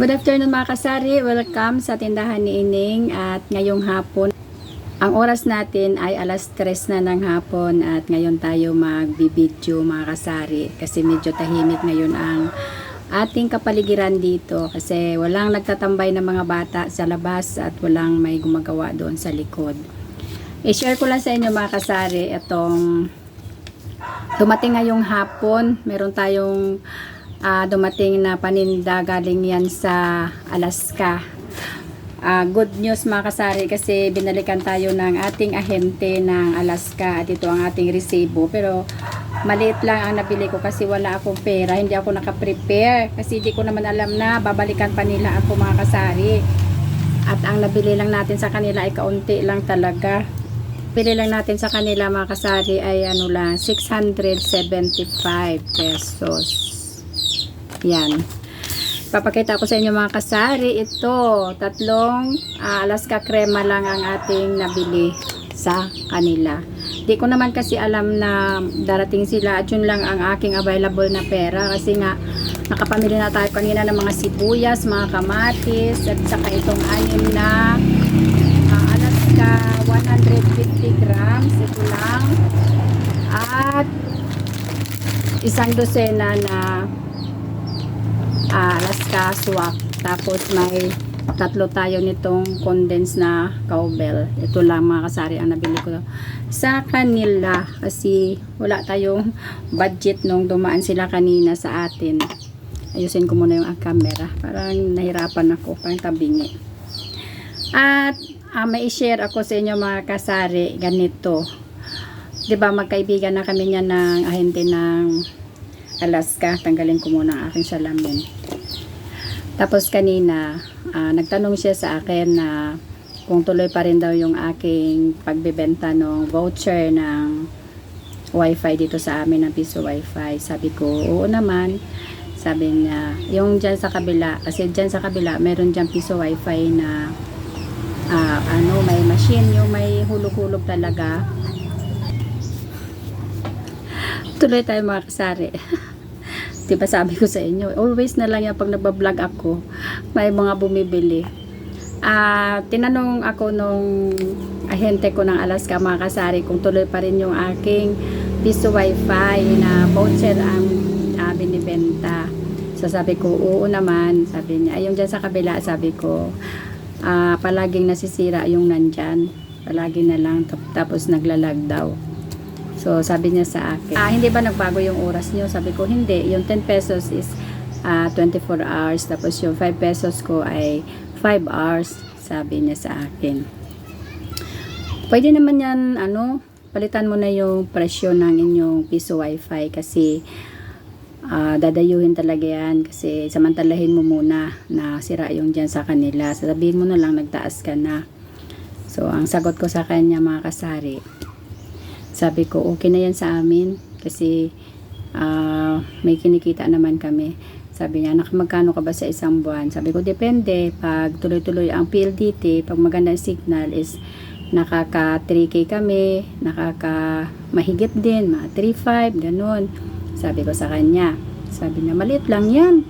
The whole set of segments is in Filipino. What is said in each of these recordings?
Good afternoon mga kasari. Welcome sa tindahan ni Ining at ngayong hapon. Ang oras natin ay alas 3 na ng hapon at ngayon tayo magbibidyo mga kasari kasi medyo tahimik ngayon ang ating kapaligiran dito kasi walang nagtatambay ng mga bata sa labas at walang may gumagawa doon sa likod. I-share ko lang sa inyo mga kasari itong dumating ngayong hapon. Meron tayong ah, dumating na paninda galing yan sa Alaska. Ah, good news mga kasari kasi binalikan tayo ng ating ahente ng Alaska at ito ang ating resibo. Pero maliit lang ang nabili ko kasi wala akong pera hindi ako nakaprepare kasi hindi ko naman alam na babalikan pa nila ako mga kasari. At ang nabili lang natin sa kanila ay kaunti lang talaga. Pili lang natin sa kanila mga kasari ay ano lang 675 pesos yan. Papakita ko sa inyo mga kasari, ito, tatlong ah, Alaska crema lang ang ating nabili sa kanila. Di ko naman kasi alam na darating sila at yun lang ang aking available na pera kasi nga nakapamili na tayo kanina ng mga sibuyas, mga kamatis at saka itong anim na ah, Alaska 150 grams, ito lang. At isang dosena na ah, Alaska swak. Tapos may tatlo tayo nitong condensed na cowbell. Ito lang mga kasari ang nabili ko sa kanila kasi wala tayong budget nung dumaan sila kanina sa atin. Ayusin ko muna yung camera. Parang nahirapan ako. Parang tabingi. At ah, may share ako sa inyo mga kasari. Ganito. 'Di ba magkaibigan na kami niya ng ahente ng Alaska. Tanggalin ko muna aking salamin. Tapos kanina, ah, nagtanong siya sa akin na kung tuloy pa rin daw yung aking pagbebenta ng voucher ng wifi dito sa amin ng piso wifi. Sabi ko, oo naman. Sabi niya, yung dyan sa kabila, kasi dyan sa kabila, meron dyan piso wifi na ah, ano, may machine, yung may hulog-hulog talaga. Tuloy tayo mga kasari. Diba sabi ko sa inyo, always na lang yan pag nagbablog ako, may mga bumibili. Ah, tinanong ako nung ahente ko ng Alaska mga kasari kung tuloy pa rin yung aking piso wifi na voucher ang ah, binibenta. So sabi ko, oo naman. Sabi niya, ayun dyan sa kabila, sabi ko, ah, palaging nasisira yung nandyan. Palagi na lang, tap- tapos naglalag daw. So, sabi niya sa akin, ah, hindi ba nagbago yung oras niyo? Sabi ko, hindi. Yung 10 pesos is ah, 24 hours. Tapos yung 5 pesos ko ay 5 hours. Sabi niya sa akin. Pwede naman yan, ano, palitan mo na yung presyo ng inyong piso wifi kasi ah, dadayuhin talaga yan kasi samantalahin mo muna na sira yung dyan sa kanila. Sabihin mo na lang nagtaas ka na. So, ang sagot ko sa kanya mga kasari, sabi ko, okay na yan sa amin kasi ah, may kinikita naman kami. Sabi niya, anak, magkano ka ba sa isang buwan? Sabi ko, depende. Pag tuloy-tuloy ang PLDT, pag maganda ang signal is nakaka 3K kami, nakaka mahigit din, mga 3.5, ganun. Sabi ko sa kanya. Sabi niya, maliit lang yan.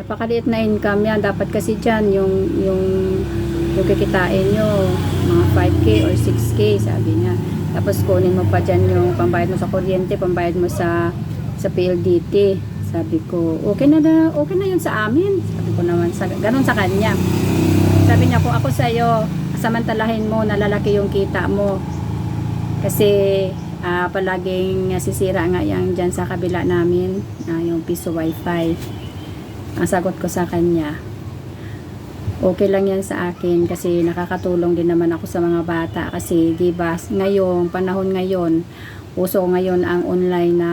Napakaliit na income yan. Dapat kasi dyan, yung, yung, yung kikitain nyo, mga 5K or 6K, sabi niya. Tapos kunin mo pa dyan yung pambayad mo sa kuryente, pambayad mo sa sa PLDT. Sabi ko, okay na na, okay na yun sa amin. Sabi ko naman, sa, ganun sa kanya. Sabi niya, kung ako sa'yo, samantalahin mo na lalaki yung kita mo. Kasi ah, palaging sisira nga yan dyan sa kabila namin, ah, yung piso wifi. Ang sagot ko sa kanya, okay lang yan sa akin kasi nakakatulong din naman ako sa mga bata kasi di ba ngayon panahon ngayon uso ngayon ang online na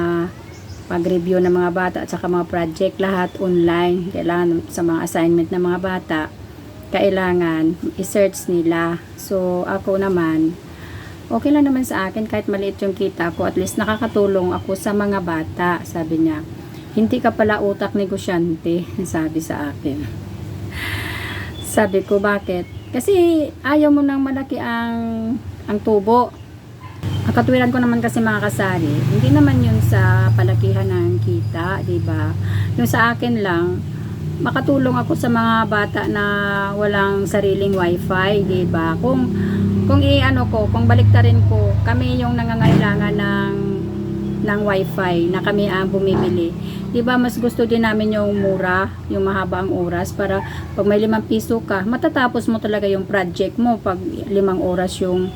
pag-review ng mga bata at saka mga project lahat online kailangan sa mga assignment ng mga bata kailangan i-search nila. So ako naman okay lang naman sa akin kahit maliit yung kita ko at least nakakatulong ako sa mga bata sabi niya. Hindi ka pala utak negosyante sabi sa akin sabi ko, bakit? Kasi ayaw mo nang malaki ang ang tubo. Ang katuwiran ko naman kasi mga kasari, hindi naman yun sa palakihan ng kita, 'di ba? Yung sa akin lang, makatulong ako sa mga bata na walang sariling wifi, 'di ba? Kung kung i-ano ko, kung baliktarin ko, kami yung nangangailangan ng ng wifi na kami ang bumibili. 'Di ba mas gusto din namin yung mura, yung mahaba ang oras para pag may limang piso ka, matatapos mo talaga yung project mo pag limang oras yung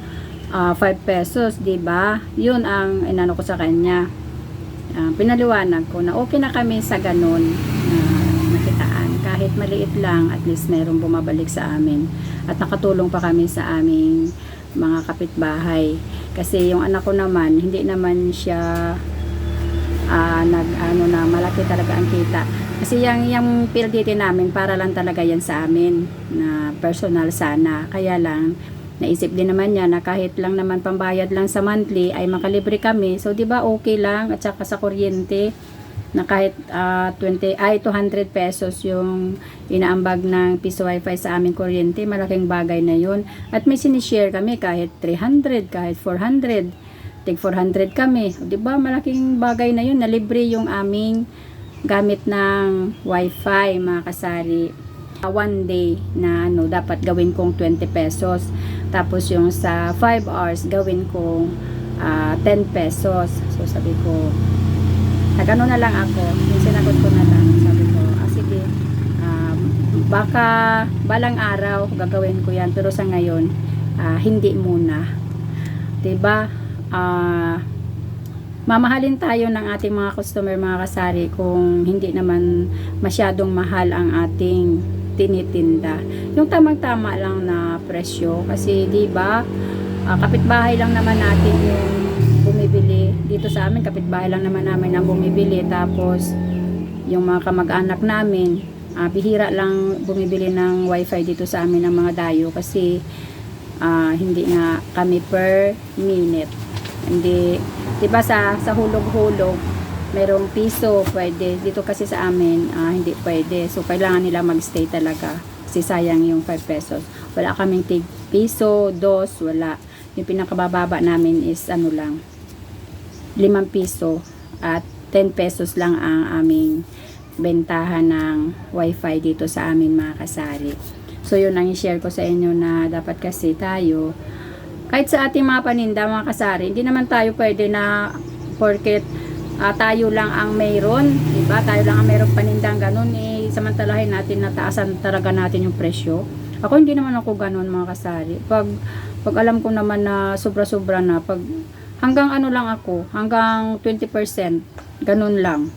5 pesos, 'di ba? 'Yun ang inano ko sa kanya. Ah, pinaliwanag ko na okay na kami sa ganun na nakitaan. Kahit maliit lang, at least merong bumabalik sa amin. At nakatulong pa kami sa aming mga kapitbahay. Kasi yung anak ko naman, hindi naman siya ah, nag ano na malaki talaga ang kita. Kasi yung, yung PLDT namin, para lang talaga yan sa amin na personal sana. Kaya lang, naisip din naman niya na kahit lang naman pambayad lang sa monthly ay makalibre kami. So, di ba okay lang? At saka sa kuryente na kahit ah, 20 ay 200 pesos yung inaambag ng piso wifi sa aming kuryente, malaking bagay na yun. At may sinishare kami kahit 300, kahit 400. Tig 400 kami. O, Di ba malaking bagay na yun na libre yung aming gamit ng wifi mga kasari. Ah, one day na ano dapat gawin kong 20 pesos. Tapos yung sa 5 hours gawin kong ah, 10 pesos. So sabi ko, nagano na lang ako. Yung sinagot ko na lang. Sabi ko, ah sige, um, baka balang araw gagawin ko yan. Pero sa ngayon, ah, hindi muna. 'Di ba? Ah, mamahalin tayo ng ating mga customer, mga kasari, kung hindi naman masyadong mahal ang ating tinitinda. Yung tamang-tama lang na presyo. Kasi, di ba, ah, kapitbahay lang naman natin yung bumibili. Dito sa amin, kapitbahay lang naman namin ang bumibili. Tapos, yung mga kamag-anak namin, ah, bihira lang bumibili ng wifi dito sa amin ng mga dayo kasi ah, hindi nga kami per minute. Hindi, 'di ba sa sa hulog-hulog merong piso pwede. Dito kasi sa amin ah, hindi pwede. So kailangan nila magstay talaga. Kasi sayang yung 5 pesos. Wala kaming tig piso, dos, wala. Yung pinakabababa namin is ano lang 5 piso at 10 pesos lang ang aming bentahan ng wifi dito sa amin mga kasari. So yun ang i-share ko sa inyo na dapat kasi tayo kahit sa ating mga paninda mga kasari, hindi naman tayo pwede na porket ah, tayo lang ang mayroon, di ba? Tayo lang ang mayroon panindang ganun, eh, samantalahin natin na taasan talaga natin yung presyo. Ako hindi naman ako ganun mga kasari. Pag, pag alam ko naman na sobra-sobra na, pag hanggang ano lang ako, hanggang 20%, ganun lang.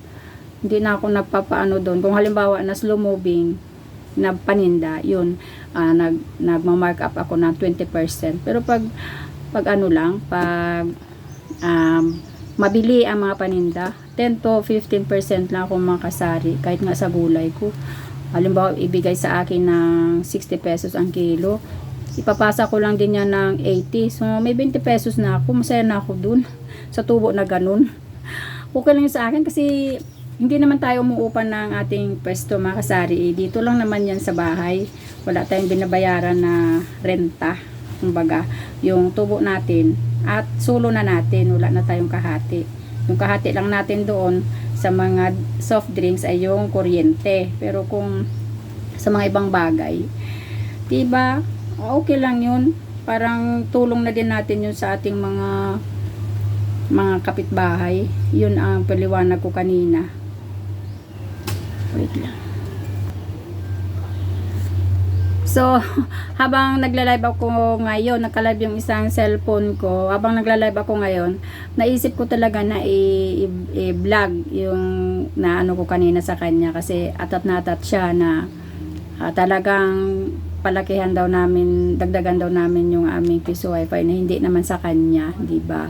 Hindi na ako nagpapaano doon. Kung halimbawa na slow moving, na paninda, yun, ah, nag, nagma-mark up ako ng 20%. Pero pag, pag ano lang, pag um, mabili ang mga paninda, 10 to 15% lang ako makasari, kahit nga sa gulay ko. Halimbawa, ibigay sa akin ng 60 pesos ang kilo, ipapasa ko lang din yan ng 80. So, may 20 pesos na ako, masaya na ako dun, sa tubo na ganun. Okay lang sa akin kasi hindi naman tayo umuupan ng ating pwesto mga kasari. Eh, Dito lang naman yan sa bahay. Wala tayong binabayaran na renta. Kumbaga, yung tubo natin at sulo na natin. Wala na tayong kahati. Yung kahati lang natin doon sa mga soft drinks ay yung kuryente. Pero kung sa mga ibang bagay, diba, okay lang yun. Parang tulong na din natin yun sa ating mga mga kapitbahay. Yun ang paliwanag ko kanina. Wait lang. So, habang nagla-live ako ngayon, nagka-live yung isang cellphone ko, habang nagla-live ako ngayon, naisip ko talaga na i-vlog yung na ano ko kanina sa kanya kasi atat na atat siya na ah, talagang palakihan daw namin, dagdagan daw namin yung aming piso wifi na hindi naman sa kanya, di ba?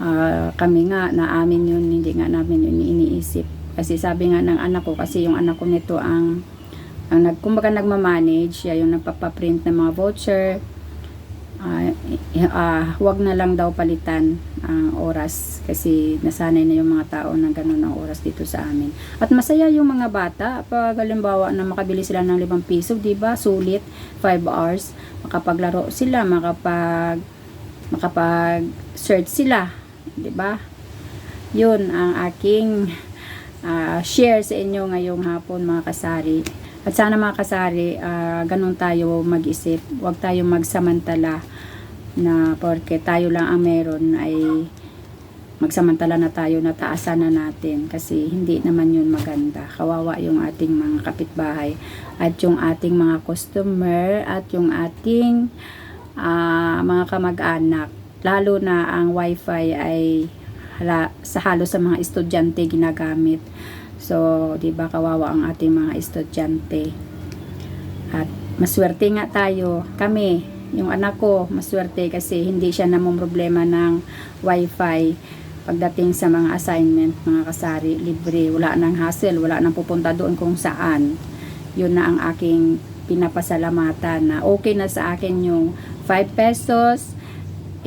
Ah, kami nga na amin yun, hindi nga namin yun iniisip. Kasi sabi nga ng anak ko, kasi yung anak ko nito ang ang nag, kumbaga nagmamanage, siya yung nagpapaprint ng mga voucher. Ah, i- ah, wag na lang daw palitan ang oras kasi nasanay na yung mga tao na ganun ang oras dito sa amin. At masaya yung mga bata pag halimbawa na makabili sila ng 5 piso, 'di ba? Sulit 5 hours, makapaglaro sila, makapag makapag search sila, 'di ba? Yun ang aking ah, share sa inyo ngayong hapon mga kasari. At sana mga kasari, ah, ganun tayo mag-isip. Huwag tayong magsamantala na porque tayo lang ang meron ay magsamantala na tayo na taasan na natin kasi hindi naman yun maganda. Kawawa yung ating mga kapitbahay at yung ating mga customer at yung ating ah, mga kamag-anak. Lalo na ang wifi ay hala, sa halos sa mga estudyante ginagamit. So, 'di ba kawawa ang ating mga estudyante. At maswerte nga tayo, kami, yung anak ko, maswerte kasi hindi siya namong problema ng wifi pagdating sa mga assignment, mga kasari, libre, wala nang hassle, wala nang pupunta doon kung saan. Yun na ang aking pinapasalamatan na okay na sa akin yung 5 pesos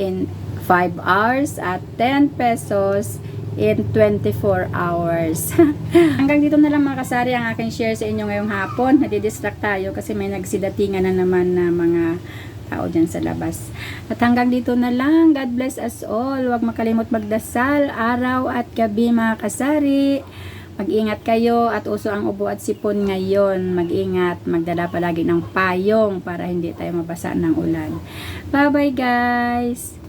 in 5 hours at 10 pesos in 24 hours. Hanggang dito na lang mga kasari ang aking share sa inyo ngayong hapon. Nadidistract tayo kasi may nagsidatingan na naman na mga tao dyan sa labas. At hanggang dito na lang. God bless us all. Huwag makalimot magdasal araw at gabi mga kasari. Mag-ingat kayo at uso ang ubo at sipon ngayon. Mag-ingat, magdala palagi ng payong para hindi tayo mabasa ng ulan. Bye-bye guys!